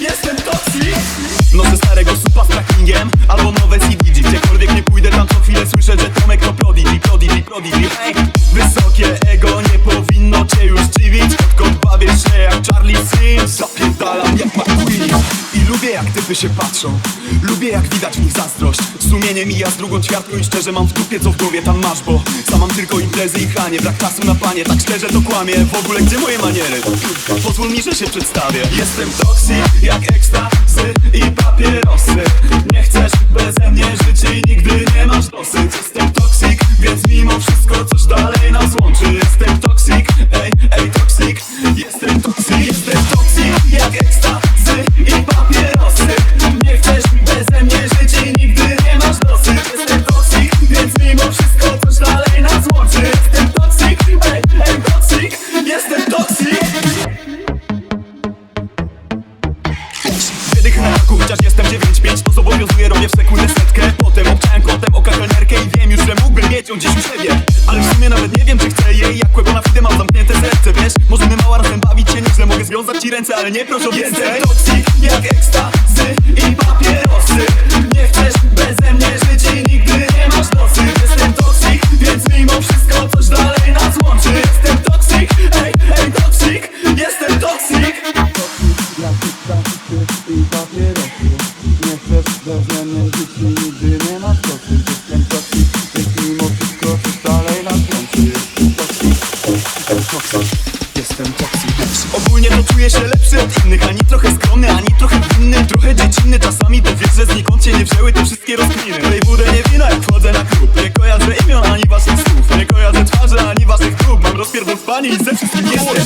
Jestem Noszę starego supa z trackingiem typy się patrzą. Lubię jak widać w nich zazdrość. Sumienie mija z drugą ćwiartką i szczerze mam w dupie co w głowie tam masz Bo sam mam tylko imprezy i chanie. Brak czasu na panie, tak szczerze to kłamie. W ogóle gdzie moje maniery? Pozwól mi, że się przedstawię. Jestem toksik jak ekstazy i papierosy. Nie chcesz beze mnie żyć i nigdy nie masz dosyć. Jestem toksik, więc mimo wszystko coś dalej nas łączy 9-5 To zobowiązuję, robię w sekundę setkę. Potem obczałem kotem oka kelnerkę I wiem już, że mógłbym mieć ją gdzieś u siebie. Ale w sumie nawet nie wiem, czy chcę jej Jak kłębo na fidę mam zamknięte serce, wiesz? Możemy mała razem bawić się nieźle Mogę związać ci ręce, ale nie proszę o więcej. Jestem toksik jak ekstazy i papierosy. Nie chcesz toksik Jestem toksik. Ogólnie to czuję się lepszy od innych Ani trochę skromny, ani trochę winny. Trochę dziecinny, czasami to wiesz, że znikąd się nie wzięły te wszystkie rozkminy. Lej wódę nie wino, jak wchodzę na klub. Nie kojarzę imion, ani waszych słów. Nie kojarzę twarzy, ani waszych prób. Mam rozpierdol w pani i ze wszystkim jestem